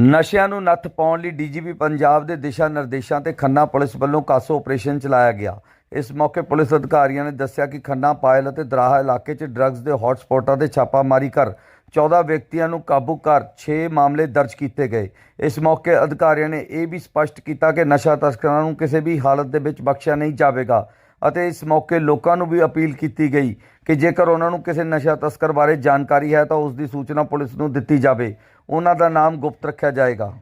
ਨਸ਼ਿਆਂ ਨੂੰ ਨੱਥ ਪਾਉਣ ਲਈ ਡੀਜੀਪੀ ਪੰਜਾਬ ਦੇ ਦਿਸ਼ਾ ਨਿਰਦੇਸ਼ਾਂ ਤੇ ਖੰਨਾ ਪੁਲਿਸ ਵੱਲੋਂ ਕਾਸੋ ਆਪਰੇਸ਼ਨ ਚਲਾਇਆ ਗਿਆ। ਇਸ ਮੌਕੇ ਪੁਲਿਸ ਅਧਿਕਾਰੀਆਂ ਨੇ ਦੱਸਿਆ ਕਿ ਖੰਨਾ ਪਾਇਲ ਅਤੇ ਦਰਾਹਾ ਇਲਾਕੇ 'ਚ ਡਰੱਗਸ ਦੇ ਹੌਟਸਪੌਟਾਂ ਤੇ ਛਾਪਾਮਾਰੀ ਕਰ 14 ਵਿਅਕਤੀਆਂ ਨੂੰ ਕਾਬੂ ਕਰ 6 ਮਾਮਲੇ ਦਰਜ ਕੀਤੇ ਗਏ। ਇਸ ਮੌਕੇ ਅਧਿਕਾਰੀਆਂ ਨੇ ਇਹ ਵੀ ਸਪਸ਼ਟ ਕੀਤਾ ਕਿ ਨਸ਼ਾ ਤਸਕਰਾਂ ਨੂੰ ਕਿਸੇ ਵੀ ਹਾਲਤ ਦੇ ਵਿੱਚ ਬਖਸ਼ਿਆ ਨਹੀਂ ਜਾਵੇਗਾ ਅਤੇ ਇਸ ਮੌਕੇ ਲੋਕਾਂ ਨੂੰ ਵੀ ਅਪੀਲ ਕੀਤੀ ਗਈ ਕਿ ਜੇਕਰ ਉਹਨਾਂ ਨੂੰ ਕਿਸੇ ਨਸ਼ਾ ਤਸਕਰ ਬਾਰੇ ਜਾਣਕਾਰੀ ਹੈ ਤਾਂ ਉਸ ਦੀ ਸੂਚਨਾ ਪੁਲਿਸ ਨੂੰ ਦਿੱਤੀ ਜਾਵੇ। ਉਹਨਾਂ ਦਾ ਨਾਮ ਗੁਪਤ ਰੱਖਿਆ ਜਾਏਗਾ।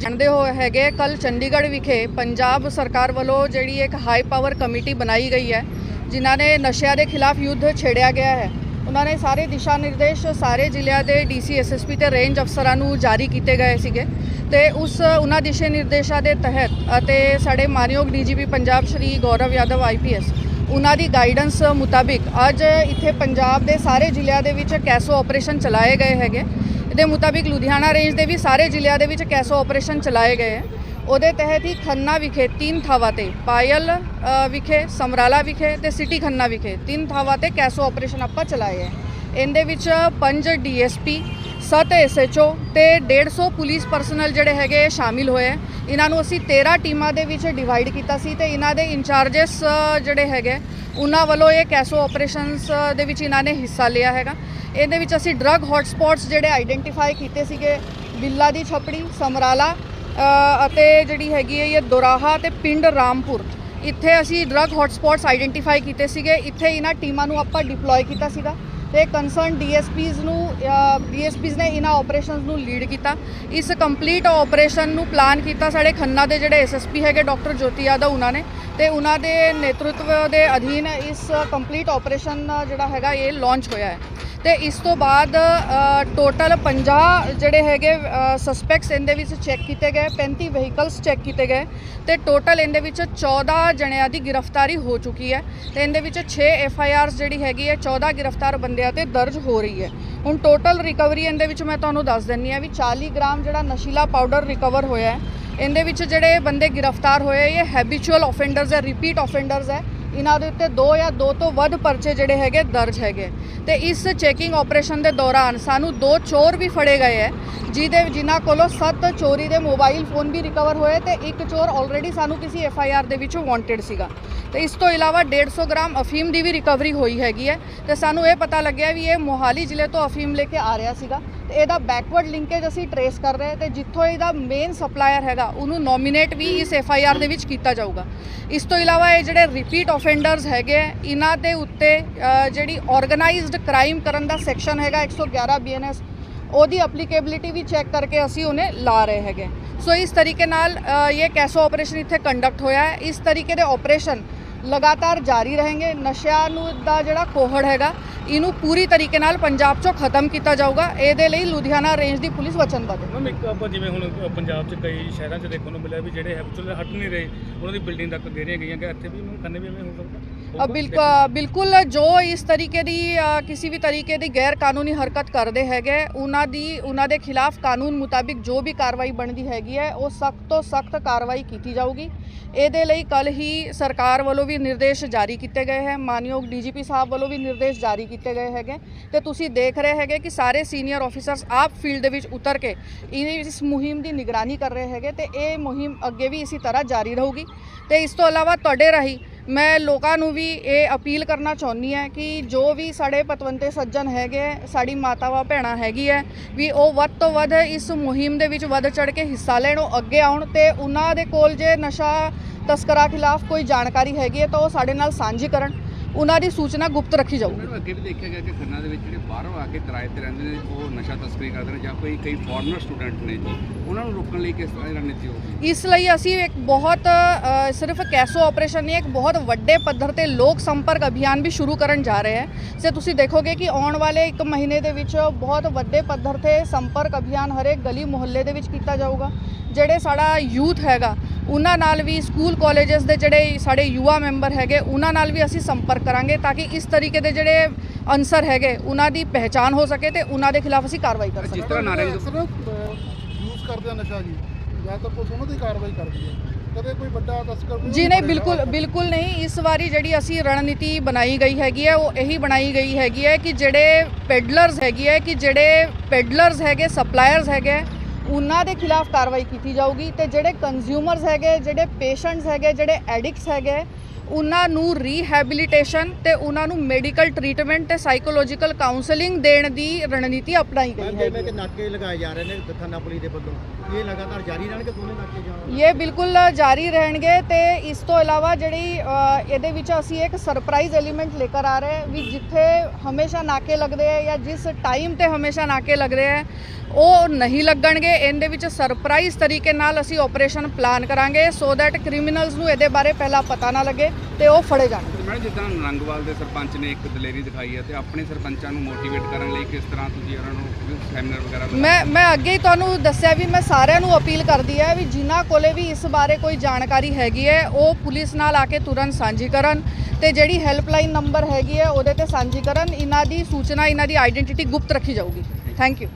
ਜਾਣਦੇ ਹੋ ਹੈਗੇ ਕੱਲ ਚੰਡੀਗੜ੍ਹ ਵਿਖੇ ਪੰਜਾਬ ਸਰਕਾਰ ਵੱਲੋਂ ਜਿਹੜੀ ਇੱਕ ਹਾਈ ਪਾਵਰ ਕਮੇਟੀ ਬਣਾਈ ਗਈ ਹੈ, ਜਿਨ੍ਹਾਂ ਨੇ ਨਸ਼ਿਆਂ ਦੇ ਖਿਲਾਫ ਯੁੱਧ ਛੇੜਿਆ ਗਿਆ ਹੈ। ਉਹਨਾਂ ਨੇ ਸਾਰੇ ਦਿਸ਼ਾ ਨਿਰਦੇਸ਼ ਸਾਰੇ ਜ਼ਿਲ੍ਹਿਆਂ ਦੇ ਡੀਸੀ ਐਸਐਸਪੀ ਤੇ ਰੇਂਜ ਅਫਸਰਾਂ ਨੂੰ ਜਾਰੀ ਕੀਤੇ ਗਏ ਸੀਗੇ। ਤੇ ਉਸ ਉਹਨਾਂ ਦਿਸ਼ਾ ਨਿਰਦੇਸ਼ਾਂ ਦੇ ਤਹਿਤ ਅਤੇ ਸਾਡੇ ਮਾਨਯੋਗ ਡੀਜੀਪੀ ਪੰਜਾਬ ਸ਼੍ਰੀ ਗੌਰਵ ਯਾਦਵ ਆਈਪੀਐਸ ਉਹਨਾਂ ਦੀ ਗਾਈਡੈਂਸ ਮੁਤਾਬਿਕ ਅੱਜ ਇੱਥੇ ਪੰਜਾਬ ਦੇ ਸਾਰੇ ਜ਼ਿਲ੍ਹਿਆਂ ਦੇ ਵਿੱਚ ਕੈਸੋ ਆਪਰੇਸ਼ਨ ਚਲਾਏ ਗਏ ਹੈਗੇ। ਦੇ ਮੁਤਾਬਿਕ ਲੁਧਿਆਣਾ ਰੇਂਜ ਦੇ ਵੀ ਸਾਰੇ ਜ਼ਿਲ੍ਹਿਆਂ ਦੇ ਵਿੱਚ ਕੈਸੋ ਆਪਰੇਸ਼ਨ ਚਲਾਏ ਗਏ ਹੈ। ਉਹਦੇ ਤਹਿਤ ਹੀ ਖੰਨਾ ਵਿਖੇ ਤਿੰਨ ਥਾਵਾਂ ਤੇ ਪਾਇਲ ਵਿਖੇ, ਸਮਰਾਲਾ ਵਿਖੇ ਤੇ ਸਿਟੀ ਖੰਨਾ ਵਿਖੇ ਤਿੰਨ ਥਾਵਾਂ ਤੇ ਕੈਸੋ ਆਪਰੇਸ਼ਨ ਆਪਾਂ ਚਲਾਏ ਹੈ। ਇਹਦੇ ਵਿੱਚ ਪੰਜ ਡੀਐਸਪੀ 7 ਐਸਐਚਓ ਤੇ 150 ਪੁਲਿਸ ਪਰਸਨਲ ਜਿਹੜੇ ਹੈਗੇ ਸ਼ਾਮਿਲ ਹੋਏ ਹੈ। ਇਹਨਾਂ ਨੂੰ ਅਸੀਂ 13 ਟੀਮਾਂ ਦੇ ਵਿੱਚ ਡਿਵਾਈਡ ਕੀਤਾ ਸੀ ਤੇ ਇਹਨਾਂ ਦੇ ਇੰਚਾਰजेस ਜਿਹੜੇ ਹੈਗੇ, ਉਹਨਾਂ ਵੱਲੋਂ ਇਹ ਕੈਸੋ ਆਪਰੇਸ਼ਨਸ ਦੇ ਵਿੱਚ ਇਹਨਾਂ ਨੇ ਹਿੱਸਾ ਲਿਆ ਹੈਗਾ। ਇਹਦੇ ਵਿੱਚ ਅਸੀਂ ਡਰੱਗ ਹੌਟਸਪੌਟਸ ਜਿਹੜੇ ਆਈਡੈਂਟੀਫਾਈ ਕੀਤੇ ਸੀਗੇ, ਬਿੱਲਾ ਦੀ ਛਪੜੀ, ਸਮਰਾਲਾ ਅਤੇ ਜਿਹੜੀ ਹੈਗੀ ਹੈ ਇਹ ਦੋਰਾਹਾ ਤੇ ਪਿੰਡ ਰਾਮਪੁਰ। ਇੱਥੇ ਅਸੀਂ ਡਰੱਗ ਹੌਟਸਪੌਟਸ ਆਈਡੈਂਟੀਫਾਈ ਕੀਤੇ ਸੀਗੇ। ਇੱਥੇ ਇਹਨਾਂ ਟੀਮਾਂ ਨੂੰ ਆਪਾਂ ਡਿਪਲੋਏ ਕੀਤਾ ਸੀਗਾ। ਤੇ ਕੰਸਰਨ ਡੀਐਸਪੀਜ਼ ਨੂੰ ਡੀਐਸਪੀਜ਼ ਨੇ ਇਹਨਾਂ ਆਪਰੇਸ਼ਨਸ ਨੂੰ ਲੀਡ ਕੀਤਾ। ਇਸ ਕੰਪਲੀਟ ਆਪਰੇਸ਼ਨ ਨੂੰ ਪਲਾਨ ਕੀਤਾ ਸਾਡੇ ਖੰਨਾ ਦੇ ਜਿਹੜੇ ਐਸਐਸਪੀ ਹੈਗੇ ਡਾਕਟਰ ਜੋਤੀ ਯਾਦਵ ਉਹਨਾਂ ਨੇ। ਤੇ ਉਹਨਾਂ ਦੇ ਨੇਤਰਤਵ ਦੇ ਅਧੀਨ ਇਸ ਕੰਪਲੀਟ ਆਪਰੇਸ਼ਨ ਜਿਹੜਾ ਹੈਗਾ, ਇਹ ਲਾਂਚ ਹੋਇਆ ਹੈ। ਤੇ ਇਸ ਤੋਂ ਬਾਅਦ ਟੋਟਲ 50 ਜਿਹੜੇ ਹੈਗੇ ਸਸਪੈਕਟਸ ਇਹਦੇ ਵਿੱਚ ਚੈੱਕ ਕੀਤੇ ਗਏ 35 ਵਹੀਕਲਸ ਚੈੱਕ ਕੀਤੇ ਗਏ, ਤੇ ਟੋਟਲ ਇਹਦੇ ਵਿੱਚ 14 ਜਣਿਆਂ ਦੀ ਗ੍ਰਿਫਤਾਰੀ ਹੋ ਚੁੱਕੀ ਹੈ। ਤੇ ਇਹਦੇ ਵਿੱਚ 6 ਐਫ ਆਈ ਆਰਸ ਜਿਹੜੀ ਹੈਗੀ ਹੈ 14 ਗ੍ਰਿਫਤਾਰ ਬੰਦਿਆਂ ਤੇ ਦਰਜ ਹੋ ਰਹੀ ਹੈ। ਹੁਣ ਟੋਟਲ ਰਿਕਵਰੀ ਇਹਦੇ ਵਿੱਚ ਮੈਂ ਤੁਹਾਨੂੰ ਦੱਸ ਦਿੰਨੀ ਆ ਵੀ 40 ਗ੍ਰਾਮ ਜਿਹੜਾ ਨਸ਼ੀਲਾ ਪਾਊਡਰ ਰਿਕਵਰ ਹੋਇਆ ਹੈ, ਇਹਦੇ ਵਿੱਚ ਜਿਹੜੇ ਬੰਦੇ ਗ੍ਰਿਫਤਾਰ ਹੋਏ ਇਹ ਹੈਬਿਚੁਅਲ ਆਫੈਂਡਰਸ ਹੈ ਰਿਪੀਟ ਆਫੈਂਡਰਸ ਹੈ। ਇਹਨਾਂ ਦੇ ਉੱਤੇ ਦੋ ਜਾਂ ਦੋ ਤੋਂ ਵੱਧ ਪਰਚੇ ਜਿਹੜੇ ਹੈਗੇ ਦਰਜ ਹੈਗੇ। ਤੇ ਇਸ ਚੈਕਿੰਗ ਆਪਰੇਸ਼ਨ ਦੇ ਦੌਰਾਨ ਸਾਨੂੰ ਦੋ ਚੋਰ ਵੀ ਫੜੇ ਗਏ ਹੈ ਜਿਹਦੇ ਜਿਨ੍ਹਾਂ ਕੋਲੋਂ ਸੱਤ ਚੋਰੀ ਦੇ ਮੋਬਾਈਲ ਫੋਨ ਵੀ ਰਿਕਵਰ ਹੋਏ ਤੇ ਇੱਕ ਚੋਰ ਆਲਰੇਡੀ ਸਾਨੂੰ ਕਿਸੇ ਐਫ ਆਈ ਆਰ ਦੇ ਵਿੱਚੋਂ ਵਾਂਟਡ ਸੀਗਾ। ਤੇ ਇਸ ਤੋਂ ਇਲਾਵਾ 150 ਗ੍ਰਾਮ ਅਫੀਮ ਦੀ ਵੀ ਰਿਕਵਰੀ ਹੋਈ ਹੈਗੀ ਹੈ ਤੇ ਸਾਨੂੰ ਇਹ ਪਤਾ ਲੱਗਿਆ ਵੀ ਇਹ ਮੋਹਾਲੀ ਜ਼ਿਲ੍ਹੇ ਤੋਂ ਅਫੀਮ ਲੈ ਕੇ ਆ ਰਿਹਾ ਸੀਗਾ। ਇਹਦਾ ਬੈਕਵਰਡ ਲਿੰਕੇਜ ਅਸੀਂ ਟਰੇਸ ਕਰ ਰਹੇ ਤੇ ਜਿੱਥੋਂ ਇਹਦਾ ਮੇਨ ਸਪਲਾਇਰ ਹੈਗਾ ਉਹਨੂੰ ਨੋਮੀਨੇਟ ਵੀ ਇਸ ਐਫ ਆਈ ਆਰ ਦੇ ਵਿੱਚ ਕੀਤਾ ਜਾਊਗਾ। ਇਸ ਤੋਂ ਇਲਾਵਾ ਇਹ ਜਿਹੜੇ ਰਿਪੀਟ ਆਫੈਂਡਰਸ ਹੈਗੇ ਆ, ਇਹਨਾਂ ਦੇ ਉੱਤੇ ਜਿਹੜੀ ਆਰਗੇਨਾਈਜ਼ਡ ਕ੍ਰਾਈਮ ਕਰਨ ਦਾ ਸੈਕਸ਼ਨ ਹੈਗਾ 111 ਬੀਐਨਐਸ ਉਹਦੀ ਐਪਲੀਕੇਬਿਲਿਟੀ ਵੀ ਚੈੱਕ ਕਰਕੇ ਅਸੀਂ ਉਹਨੇ ਲਾ ਰਹੇ ਹੈਗੇ। ਸੋ ਇਸ ਤਰੀਕੇ ਨਾਲ ਇਹ ਕੈਸੋ ਆਪਰੇਸ਼ਨ ਇੱਥੇ ਕੰਡਕਟ ਹੋਇਆ। ਹੈ ਇਸ ਤਰੀਕੇ ਦੇ ਆਪਰੇਸ਼ਨ ਲਗਾਤਾਰ ਜਾਰੀ ਰਹਿਣਗੇ ਨਸ਼ਿਆਂ ਨੂੰ ਦਾ ਜਿਹੜਾ ਕੋਹੜ ਹੈਗਾ, ਇਹਨੂੰ ਪੂਰੀ ਤਰੀਕੇ ਨਾਲ ਪੰਜਾਬ 'ਚੋਂ ਖਤਮ ਕੀਤਾ ਜਾਊਗਾ। ਇਹਦੇ ਲਈ ਲੁਧਿਆਣਾ ਰੇਂਜ ਦੀ ਪੁਲਿਸ ਵਚਨਬੱਧ ਹੈ ਮੈਮ, ਇੱਕ ਆਪਾਂ ਜਿਵੇਂ ਹੁਣ ਪੰਜਾਬ 'ਚ ਕਈ ਸ਼ਹਿਰਾਂ 'ਚ ਦੇਖਣ ਨੂੰ ਮਿਲਿਆ ਵੀ ਜਿਹੜੇ ਹੈਬਚੁਅਲ ਹਟ ਨਹੀਂ ਰਹੇ, ਉਹਨਾਂ ਦੀ ਬਿਲਡਿੰਗ ਤੱਕ ਗੇਰੀਆਂ ਗਈਆਂ, ਕਿ ਇੱਥੇ ਵੀ ਖੰਨੇ ਵੀ ਐਵੇਂ ਹੋ ਸਕਦਾ? ਬਿਲਕੁਲ ਬਿਲਕੁਲ ਜੋ ਇਸ ਤਰੀਕੇ ਦੀ ਕਿਸੇ ਵੀ ਤਰੀਕੇ ਦੀ ਗੈਰ ਕਾਨੂੰਨੀ ਹਰਕਤ ਕਰਦੇ ਹੈਗੇ ਉਹਨਾਂ ਦੀ ਉਹਨਾਂ ਦੇ ਖਿਲਾਫ ਕਾਨੂੰਨ ਮੁਤਾਬਿਕ ਜੋ ਵੀ ਕਾਰਵਾਈ ਬਣਦੀ ਹੈਗੀ ਹੈ ਉਹ ਸਖਤ ਤੋਂ ਸਖਤ ਕਾਰਵਾਈ ਕੀਤੀ ਜਾਊਗੀ। ਇਹਦੇ ਲਈ ਕੱਲ ਹੀ ਸਰਕਾਰ ਵੱਲੋਂ ਵੀ ਨਿਰਦੇਸ਼ ਜਾਰੀ ਕੀਤੇ ਗਏ ਹੈ। ਮਾਨਯੋਗ ਡੀਜੀਪੀ ਸਾਹਿਬ ਵੱਲੋਂ ਵੀ ਨਿਰਦੇਸ਼ ਜਾਰੀ ਕੀਤੇ ਗਏ ਹੈਗੇ। ਤੇ ਤੁਸੀਂ ਦੇਖ ਰਹੇ ਹੈਗੇ ਕਿ ਸਾਰੇ ਸੀਨੀਅਰ ਆਫੀਸਰਸ ਆਪ ਫੀਲਡ ਦੇ ਵਿੱਚ ਉਤਰ ਕੇ ਇਸ ਮੁਹਿੰਮ ਦੀ ਨਿਗਰਾਨੀ ਕਰ ਰਹੇ ਹੈਗੇ ਤੇ ਇਹ ਮੁਹਿੰਮ ਅੱਗੇ ਵੀ ਇਸੇ ਤਰ੍ਹਾਂ ਜਾਰੀ ਰਹੂਗੀ। ਤੇ ਇਸ ਤੋਂ ਇਲਾਵਾ ਤੁਹਾਡੇ ਰਾਹੀਂ ਮੈਂ ਲੋਕਾਂ ਨੂੰ ਵੀ ਇਹ ਅਪੀਲ ਕਰਨਾ ਚਾਹੁੰਦੀ ਹਾਂ ਕਿ ਜੋ ਵੀ ਸਾਡੇ ਪਤਵੰਤੇ ਸੱਜਣ ਹੈਗੇ ਹੈ, ਸਾਡੀ ਮਾਤਾਵਾਂ ਭੈਣਾਂ ਹੈਗੀ ਹੈ ਵੀ ਉਹ ਵੱਧ ਤੋਂ ਵੱਧ ਇਸ ਮੁਹਿੰਮ ਦੇ ਵਿੱਚ ਵੱਧ ਚੜ ਕੇ ਹਿੱਸਾ ਲੈਣ ਉਹ ਅੱਗੇ ਆਉਣ ਤੇ ਉਹਨਾਂ ਦੇ ਕੋਲ ਜੇ ਨਸ਼ਾ ਤਸਕਰਾਂ ਖਿਲਾਫ ਕੋਈ ਜਾਣਕਾਰੀ ਹੈਗੀ ਹੈ ਤਾਂ ਉਹ ਸਾਡੇ ਨਾਲ ਸਾਂਝੀ ਕਰਨ। ਉਹਨਾਂ ਦੀ ਸੂਚਨਾ ਗੁਪਤ ਰੱਖੀ ਜਾਊਗੀ। ਮੈਨੂੰ ਅੱਗੇ ਵੀ ਦੇਖਿਆ ਗਿਆ ਕਿ ਖੰਨਾ ਦੇ ਵਿੱਚ ਜਿਹੜੇ ਬਾਹਰੋਂ ਆ ਕੇ ਕਿਰਾਏ ਤੇ ਰਹਿੰਦੇ ਨੇ ਉਹ ਨਸ਼ਾ ਤਸਕਰੀ ਕਰਦੇ ਨੇ ਜਾਂ ਕੋਈ ਕਈ ਫੋਰਨਰ ਸਟੂਡੈਂਟ ਨੇ ਜੀ ਉਹਨਾਂ ਨੂੰ ਰੋਕਣ ਲਈ ਕਿਸ ਤਰ੍ਹਾਂ ਦੀ ਰਣਨੀਤੀ ਹੋਊਗੀ? ਇਸ ਲਈ ਅਸੀਂ ਇੱਕ ਬਹੁਤ ਸਿਰਫ ਕੈਸੋ ਆਪਰੇਸ਼ਨ ਨਹੀਂ ਇੱਕ ਬਹੁਤ ਵੱਡੇ ਪੱਧਰ ਤੇ ਲੋਕ ਸੰਪਰਕ ਅਭਿਆਨ ਵੀ ਸ਼ੁਰੂ ਕਰਨ ਜਾ ਰਹੇ ਹਾਂ। ਸੇ ਤੁਸੀਂ ਦੇਖੋਗੇ ਕਿ ਆਉਣ ਵਾਲੇ ਇੱਕ ਮਹੀਨੇ ਦੇ ਵਿੱਚ ਬਹੁਤ ਵੱਡੇ ਪੱਧਰ ਤੇ ਸੰਪਰਕ ਅਭਿਆਨ ਹਰੇਕ ਗਲੀ ਮੁਹੱਲੇ ਦੇ ਵਿੱਚ ਕੀਤਾ ਜਾਊਗਾ। ਜਿਹੜੇ ਸਾਡਾ ਯੂਥ ਹੈਗਾ ਉਹਨਾਂ ਨਾਲ ਵੀ ਸਕੂਲ ਕਾਲਜਸ ਦੇ ਜਿਹੜੇ ਸਾਡੇ ਯੁਵਾ ਮੈਂਬਰ ਹੈਗੇ ਉਹਨਾਂ ਨਾਲ ਵੀ ਅਸੀਂ ਸੰਪਰਕ ਕਰਾਂਗੇ ਤਾਂ ਕਿ ਇਸ ਤਰੀਕੇ ਦੇ ਜਿਹੜੇ ਅਨਸਰ ਹੈਗੇ ਉਹਨਾਂ ਦੀ ਪਹਿਚਾਨ ਹੋ ਸਕੇ ਤੇ ਉਹਨਾਂ ਦੇ ਖਿਲਾਫ ਅਸੀਂ ਕਾਰਵਾਈ ਕਰ ਜਿਸ ਸਕੀਏ ਤਰ੍ਹਾਂ ਨਾਰੰਗ ਯੂਜ਼ ਕਰਦੇ ਆ ਨਸ਼ਾ ਜੀ। ਜ਼ਿਆਦਾਤਰ ਪੁਲਿਸ ਉਹਨਾਂ ਦੀ ਕਾਰਵਾਈ ਕਰਦੀ ਹੈ। ਕਦੇ ਕੋਈ ਵੱਡਾ ਤਸਕਰ ਜੀ ਨਹੀਂ ਬਿਲਕੁਲ ਬਿਲਕੁਲ ਨਹੀਂ। ਇਸ ਵਾਰੀ ਜਿਹੜੀ ਅਸੀਂ ਰਣਨੀਤੀ ਬਣਾਈ ਗਈ ਹੈਗੀ ਹੈ ਉਹ ਇਹੀ ਬਣਾਈ ਗਈ ਹੈਗੀ ਹੈ ਕਿ ਜਿਹੜੇ ਪੈਡਲਰਸ ਹੈਗੀ ਹੈ ਕਿ ਜਿਹੜੇ ਪੈਡਲਰਸ ਹੈਗੇ ਸਪਲਾਇਰਸ ਹੈਗੇ ਉਹਨਾਂ ਦੇ ਖਿਲਾਫ ਕਾਰਵਾਈ ਕੀਤੀ ਜਾਊਗੀ ਤੇ ਜਿਹੜੇ ਕੰਜ਼ਿਊਮਰਸ ਹੈਗੇ, ਜਿਹੜੇ ਪੇਸ਼ੈਂਟਸ ਹੈਗੇ, ਜਿਹੜੇ ਐਡਿਕਟਸ ਹੈਗੇ ਉਹਨਾਂ ਨੂੰ ਰੀਹੈਬਿਲਿਟੇਸ਼ਨ ਤੇ ਉਹਨਾਂ ਨੂੰ ਮੈਡੀਕਲ ਟਰੀਟਮੈਂਟ ਤੇ ਸਾਈਕੋਲੋਜੀਕਲ ਕਾਉਂਸਲਿੰਗ ਦੇਣ ਦੀ ਰਣਨੀਤੀ ਅਪਣਾਈ ਗਈ ਹੈ ਜਿਵੇਂ ਕਿ ਨਾਕੇ ਲਗਾਏ ਜਾ ਰਹੇ ਨੇ ਥਾਣਾ ਪੁਲਿਸ ਦੇ ਵੱਲੋਂ ਇਹ ਲਗਾਤਾਰ ਜਾਰੀ ਰਹਿਣਗੇ ਦੋਨੇ ਨਾਕੇ ਜਾਣ ਇਹ ਬਿਲਕੁਲ ਜਾਰੀ ਰਹਿਣਗੇ ਤੇ ਇਸ ਤੋਂ ਇਲਾਵਾ ਜਿਹੜੀ ਇਹਦੇ ਵਿੱਚ ਅਸੀਂ ਇੱਕ ਸਰਪ੍ਰਾਈਜ਼ ਐਲੀਮੈਂਟ ਲੈ ਕੇ ਆ ਰਹੇ ਹਾਂ ਵੀ ਜਿੱਥੇ ਹਮੇਸ਼ਾ ਨਾਕੇ ਲੱਗਦੇ ਆ ਜਾਂ ਜਿਸ ਟਾਈਮ ਤੇ ਹਮੇਸ਼ਾ ਨਾਕੇ ਲੱਗਦੇ ਆ ਉਹ ਨਹੀਂ ਲੱਗਣਗੇ। ਇਹਦੇ ਵਿੱਚ ਸਰਪ੍ਰਾਈਜ਼ ਤਰੀਕੇ ਨਾਲ ਅਸੀਂ ਆਪਰੇਸ਼ਨ ਪਲਾਨ ਕਰਾਂਗੇ ਸੋ ਦੈਟ ਕ੍ਰਿਮੀਨਲਸ ਨੂੰ ਇਹਦੇ ਬਾਰੇ ਪਹਿਲਾਂ ਪਤਾ ਨਾ ਲੱਗੇ। ਤੇ ਉਹ ਫੜੇ ਜਾਣਗੇ ਮੈਡਮ ਜਿੱਦਾਂ ਨਰੰਗਵਾਲ ਦੇ ਸਰਪੰਚ ਨੇ ਇੱਕ ਦਲੇਰੀ ਦਿਖਾਈ ਹੈ ਤੇ ਆਪਣੇ ਸਰਪੰਚਾਂ ਨੂੰ ਮੋਟੀਵੇਟ ਕਰਨ ਲਈ ਕਿਸ ਤਰ੍ਹਾਂ ਤੁਸੀਂ ਉਹਨਾਂ ਨੂੰ ਸੈਮੀਨਾਰ ਵਗੈਰਾ? ਮੈਂ ਮੈਂ ਅੱਗੇ ਹੀ ਤੁਹਾਨੂੰ ਦੱਸਿਆ ਵੀ ਮੈਂ ਸਾਰਿਆਂ ਨੂੰ ਅਪੀਲ ਕਰਦੀ ਹੈ ਵੀ ਜਿਨ੍ਹਾਂ ਕੋਲੇ ਵੀ ਇਸ ਬਾਰੇ ਕੋਈ ਜਾਣਕਾਰੀ ਹੈਗੀ ਹੈ ਉਹ ਪੁਲਿਸ ਨਾਲ ਆ ਕੇ ਤੁਰੰਤ ਸਾਂਝੀ ਕਰਨ ਤੇ ਜਿਹੜੀ ਹੈਲਪਲਾਈਨ ਨੰਬਰ ਹੈਗੀ ਹੈ ਉਹਦੇ ਤੇ ਸਾਂਝੀ ਕਰਨ। ਇਹਨਾਂ ਦੀ ਸੂਚਨਾ ਇਹਨਾਂ ਦੀ ਆਈਡੈਂਟੀਟੀ ਗੁਪਤ ਰੱਖੀ ਜਾਊਗੀ। Thank you